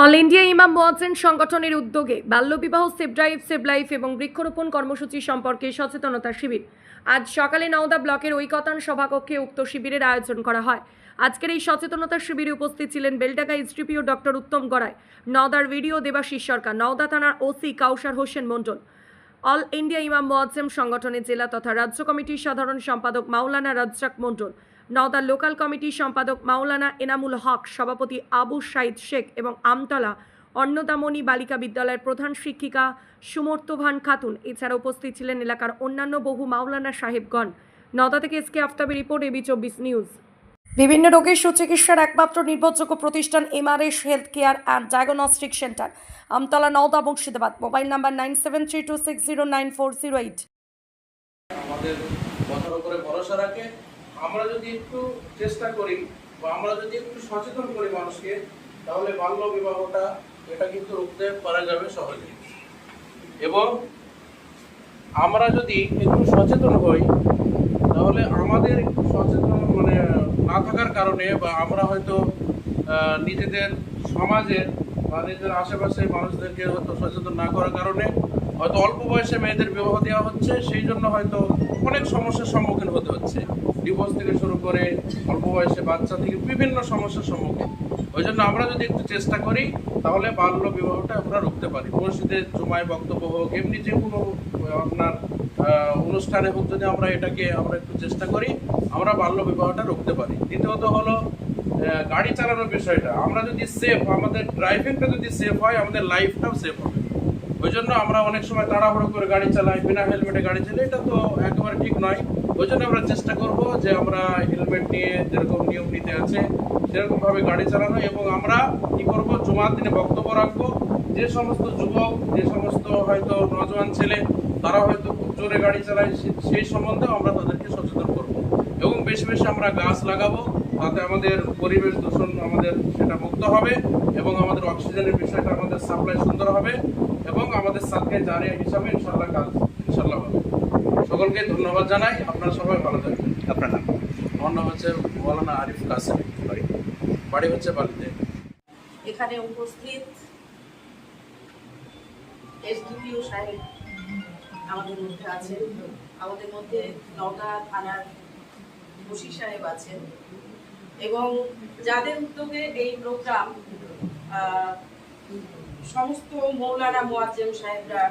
All India ইমাম মোয়াজ্জেন সংগঠনের উদ্যোগে বাল্যবিবাহ, সেভ ড্রাইভ, সেভ লাইফ এবং বৃক্ষরোপণ কর্মসূচি সম্পর্কে সচেতনতা শিবির। আজ সকালে নওদা ব্লকের ঐকতান সভাকক্ষে উক্ত শিবিরের আয়োজন করা হয়। আজকের এই সচেতনতা শিবিরে উপস্থিত ছিলেন বেলটাকা এসডিপিও ডক্টর উত্তম গড়াই, নওদার ভিডিও দেবাশিস সরকার, নওদা থানার OC Kausar Hossain Mondal, all India Imam Muazzin সংগঠনের জেলা তথা রাজ্য কমিটির সাধারণ সম্পাদক মাওলানা রাজ্জাক মণ্ডল নওদা লোকাল কমিটির সম্পাদক মাওলানা এনামুল হক, সভাপতি আবু সাইদ শেখ এবং আমতলা অন্নদামণি বালিকা বিদ্যালয়ের প্রধান শিক্ষিকা সুমর্তভান খাতুন। এছাড়া উপস্থিত ছিলেন এলাকার অন্যান্য বহু মাওলানা সাহেবগণ। নওদা থেকে এসকে আফতাবের রিপোর্ট এবি চব্বিশ নিউজ। বিভিন্ন রোগের সুচিকিৎসার একমাত্র নির্ভরযোগ্য প্রতিষ্ঠান MRS health care and diagnostic centre. Amtala, Nowda, Murshidabad. Mobile number nine seven three two six zero nine four zero eight. আমাদের কথার উপরে ভরসা রাখে। আমরা যদি একটু চেষ্টা করি বা আমরা যদি একটু সচেতন করি মানুষকে, তাহলে বাল্য বিবাহটা এটা কিন্তু রুখতে পারা যাবে সহজে। এবং আমরা যদি একটু সচেতন হই, তাহলে আমাদের সচেতন মানে না থাকার কারণে বা আমরা হয়তো নিজেদের সমাজের বা নিজেদের আশেপাশে মানুষদেরকে হয়তো সচেতন না করার কারণে হয়তো অল্প বয়সে মেয়েদের বিবাহ দেওয়া হচ্ছে সেই জন্য হয়তো অনেক সমস্যার সম্মুখীন হতে হচ্ছে। ডিভোর্স থেকে শুরু করে অল্প বয়সে বাচ্চা থেকে বিভিন্ন সমস্যার সম্মুখীন। ওই জন্য আমরা যদি একটু চেষ্টা করি, তাহলে বাল্য বিবাহটা আমরা রুখতে পারি। মসজিদের জুমায় বক্তব্য হোক, এমনি যে কোনো আপনার অনুষ্ঠানে হোক যদি আমরা এটাকে, আমরা একটু চেষ্টা করি, আমরা বাল্য বিবাহটা রুখতে পারি। দ্বিতীয়ত হলো গাড়ি চালানোর বিষয়টা। আমরা যদি সেফ আমাদের ড্রাইভিংটা যদি সেফ হয়, আমাদের লাইফটাও সেফ হবে। ওই জন্য আমরা অনেক সময় তাড়াহুড়ো করে গাড়ি চালাই, বিনা হেলমেটে গাড়ি চালাই, এটা তো একেবারে ঠিক নয়। ওই জন্য আমরা চেষ্টা করব যে আমরা হেলমেট নিয়ে যেরকম নিয়ম নীতি আছে, সেরকমভাবে গাড়ি চালানো এবং আমরা কি করব, জুমার দিনে বক্তব্য রাখব। যে সমস্ত যুবক, যে সমস্ত হয়তো নজওয়ান ছেলে, তারা হয়তো খুব জোরে গাড়ি চালায় সেই সম্বন্ধেও আমরা তাদেরকে সচেতন করব। এবং বেশি বেশি আমরা গাছ লাগাবো, তাতে আমাদের পরিবেশ দূষণ আমাদের সেটা মুক্ত হবে এবং আমাদের অক্সিজেনের বিষয়টা আমাদের সাপ্লাই সুন্দর হবে এবং আমাদের সাথে জারিয়া হিসাবে ইনশাল্লাহ কাজ সকলকে ধন্যবাদ জানাই। আপনারা সবাই ভালো থাকবেন। আপনার নাম? আমার নাম হচ্ছে মৌলানা আরিফ কাসেম। বাড়ি? বাড়ি হচ্ছে বালিতে। এখানে উপস্থিত এসডিপিও সাহেব আমাদের মধ্যে আছেন। আমাদের মধ্যে নওদা থানার ওসি সাহেব আছেন। এবং যাদের উদ্যোগে এই প্রোগ্রাম আহ, সমস্ত মৌলানা মোয়াজ্জেম সাহেবরা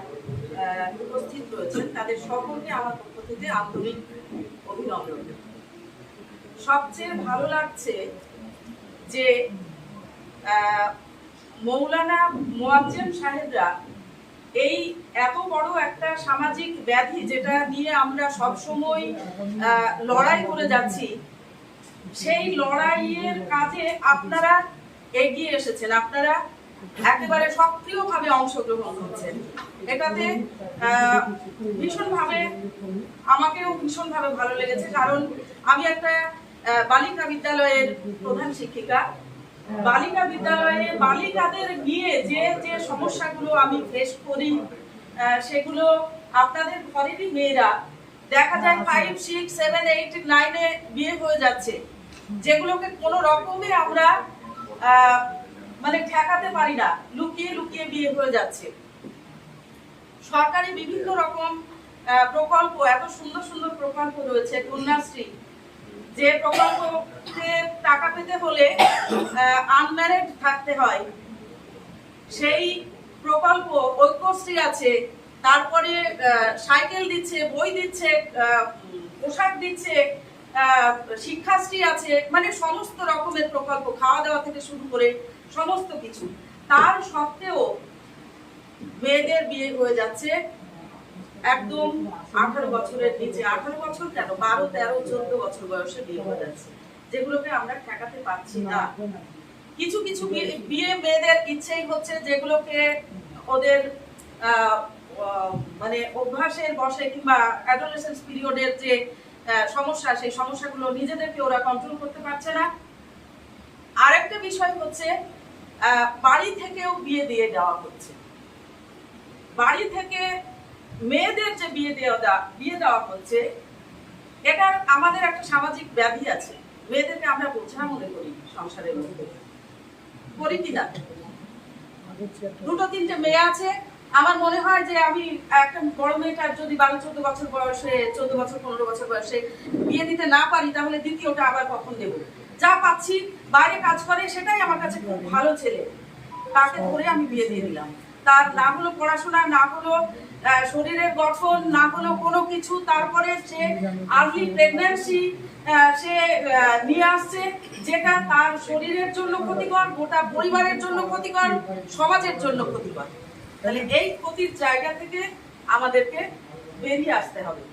উপস্থিত রয়েছেন। তাদের সকলকে আমার পক্ষ থেকে আন্তরিক অভিনন্দন। সবচেয়ে ভালো লাগছে যে মৌলানা মোয়াজ্জেম সাহেবরা এই এত বড় একটা সামাজিক ব্যাধি যেটা নিয়ে আমরা সবসময় আহ, লড়াই করে যাচ্ছি সেই লড়াইয়ের কাজে আপনারা এগিয়ে এসেছেন। আপনারা একেবারে সক্রিয়ভাবে অংশগ্রহণ করছেন এটাতে আহ, ভীষণভাবে আমাকেও ভীষণভাবে ভালো লেগেছে কারণ আমি একটা বালিকা বিদ্যালয়ের প্রধান শিক্ষিকা। বালিকা বিদ্যালয়ে বালিকাদের নিয়ে যে যে সমস্যাগুলো আমি ফেস করি সেগুলো আপনাদের ঘরেরই মেয়েরা দেখা যায় ফাইভ সিক্স সেভেন এইট নাইনে বিয়ে হয়ে যাচ্ছে। যেগুলোকে কোনো রকমে আমরা মানে ঠেকাতে পারি না লুকিয়ে লুকিয়ে বিয়ে হয়ে যাচ্ছে। সরকারি বিভিন্ন রকম প্রকল্প এত সুন্দর সুন্দর প্রকল্প রয়েছে কন্যাশ্রী। যে প্রকল্পতে টাকা পেতে হলে আনম্যারেড থাকতে হয়। সেই প্রকল্প ঐক্যশ্রী আছে তারপরে সাইকেল দিচ্ছে বই দিচ্ছে পোশাক দিচ্ছে শিক্ষাশ্রী আছে মানে সমস্ত রকমের প্রকল্প খাওয়া দাওয়া থেকে শুরু করে সমস্ত কিছু। তার সত্ত্বেও মেয়েদের বিয়ে হয়ে যাচ্ছে একদম আঠারো বছরের নিচে। আঠারো বছর কেন? বারো, তেরো, চোদ্দ বছর বয়সে বিয়ে হয়ে যাচ্ছে, যেগুলোকে আমরা ঠেকাতে পারছি না। কিছু কিছু বিয়ে- মেয়েদের ইচ্ছেই হচ্ছে যেগুলোকে ওদের মানে অভ্যাসের বসে কিংবা অ্যাডোলেসেন্স পিরিয়ডের যে সমস্যা, সেই সমস্যাগুলো নিজেদেরকে ওরা কন্ট্রোল করতে পারছে না। আরেকটা বিষয় হচ্ছে বাড়ি থেকেও বিয়ে দিয়ে দেওয়া হচ্ছে। বাড়ি থেকে মেয়েদের যে বিয়ে দেওয়া বিয়ে দেওয়া হচ্ছে, এটা আমাদের একটা সামাজিক ব্যাধি আছে। মেয়েদেরকে আমরা বোঝা মনে করি সংসারের মধ্যে। করি কি না দুটো তিনটে মেয়ে আছে আমার মনে হয় যে আমি একটা বড় মেয়েটার যদি বারো, চোদ্দ বছর বয়সে, চোদ্দ বছর, পনেরো বছর বয়সে বিয়ে দিতে না পারি, তাহলে দ্বিতীয়টা আবার কখন দেবো? যা পাচ্ছি, বাইরে কাজ করে, সেটাই আমার কাছে খুব ভালো ছেলে। তাকে ধরে আমি বিয়ে দিয়ে দিলাম। তার না হলো পড়াশোনা, না হলো শরীরের গঠন, না হলো কোনো কিছু, তারপরে সে আর্লি প্রেগন্যান্সি সে নিয়ে আসছে, যেটা তার শরীরের জন্য ক্ষতিকর, গোটা পরিবারের জন্য ক্ষতিকর, সমাজের জন্য ক্ষতিকর। তাহলে এই ক্ষতির জায়গা থেকে আমাদেরকে বেরিয়ে আসতে হবে।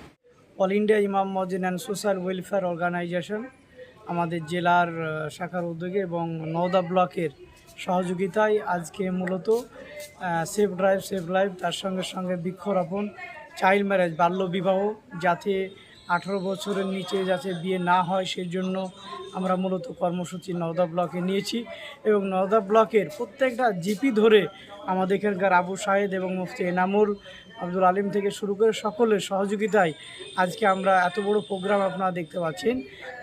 All India Imam Muazzin and social welfare organisation আমাদের জেলার শাখার উদ্যোগে এবং নওদা ব্লকের সহযোগিতায় আজকে মূলত সেফ ড্রাইভ সেফ লাইফ তার সঙ্গে সঙ্গে বৃক্ষরোপণ চাইল্ড ম্যারেজ বাল্যবিবাহ যাতে আঠেরো বছরের নিচে যাতে বিয়ে না হয় সেই জন্য আমরা মূলত কর্মসূচি নওদা ব্লকে নিয়েছি এবং নওদা ব্লকের প্রত্যেকটা জিপি ধরে আমাদের এখানকার আবু সাহেদ এবং মুফতি এনামুল আব্দুল আলিম থেকে শুরু করে সকলের সহযোগিতায় আজকে আমরা এত বড় প্রোগ্রাম আপনারা দেখতে পাচ্ছেন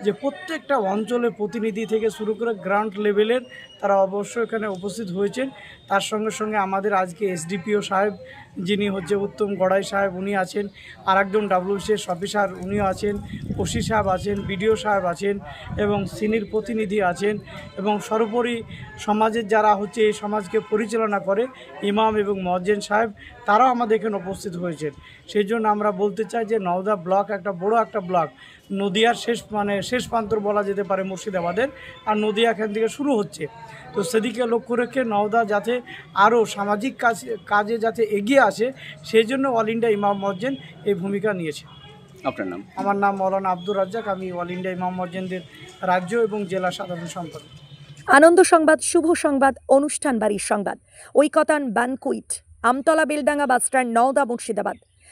যে প্রত্যেকটা অঞ্চলের প্রতিনিধি থেকে শুরু করে গ্রাউন্ড লেভেলের তারা অবশ্যই এখানে উপস্থিত হয়েছেন। তার সঙ্গে সঙ্গে আমাদের আজকে এসডিপিও সাহেব যিনি হচ্ছে উত্তম গড়াই সাহেব, উনি আছেন। আর একজন ডাব্লিউসিএস অফিসার, উনিও আছেন। ওসি সাহেব আছেন, বিডিও সাহেব আছেন এবং সিনির প্রতিনিধি আছেন এবং সর্বোপরি সমাজের যারা হচ্ছে এই সমাজকে পরিচালনা করে, ইমাম এবং মজ্জেন সাহেব, তারাও আমাদের এখানে উপস্থিত হয়েছেন। সেই জন্য আমরা বলতে চাই যে নওদা ব্লক একটা বড় একটা ব্লক। নদিয়ার শেষ মানে শেষ প্রান্তর বলা যেতে পারে মুর্শিদাবাদের। আর নদিয়া এখান থেকে শুরু হচ্ছে। তো সেদিকে লক্ষ্য রেখে নওদা যাতে আরও সামাজিক কাজ কাজে যাতে এগিয়ে আসে সেই জন্য অল ইন্ডিয়া ইমাম মজ্জেন এই ভূমিকা নিয়েছে। আপনার নাম? আমার নাম মৌলানা আব্দুর রাজ্জাক। আমি অল ইন্ডিয়া ইমাম মজ্জেনদের রাজ্য এবং জেলা সাধারণ সম্পাদক। আনন্দ সংবাদ শুভ সংবাদ অনুষ্ঠান বাড়ির সংবাদ। Oikotan banquet Amtala Beldanga bus stand Nowda Murshidabad.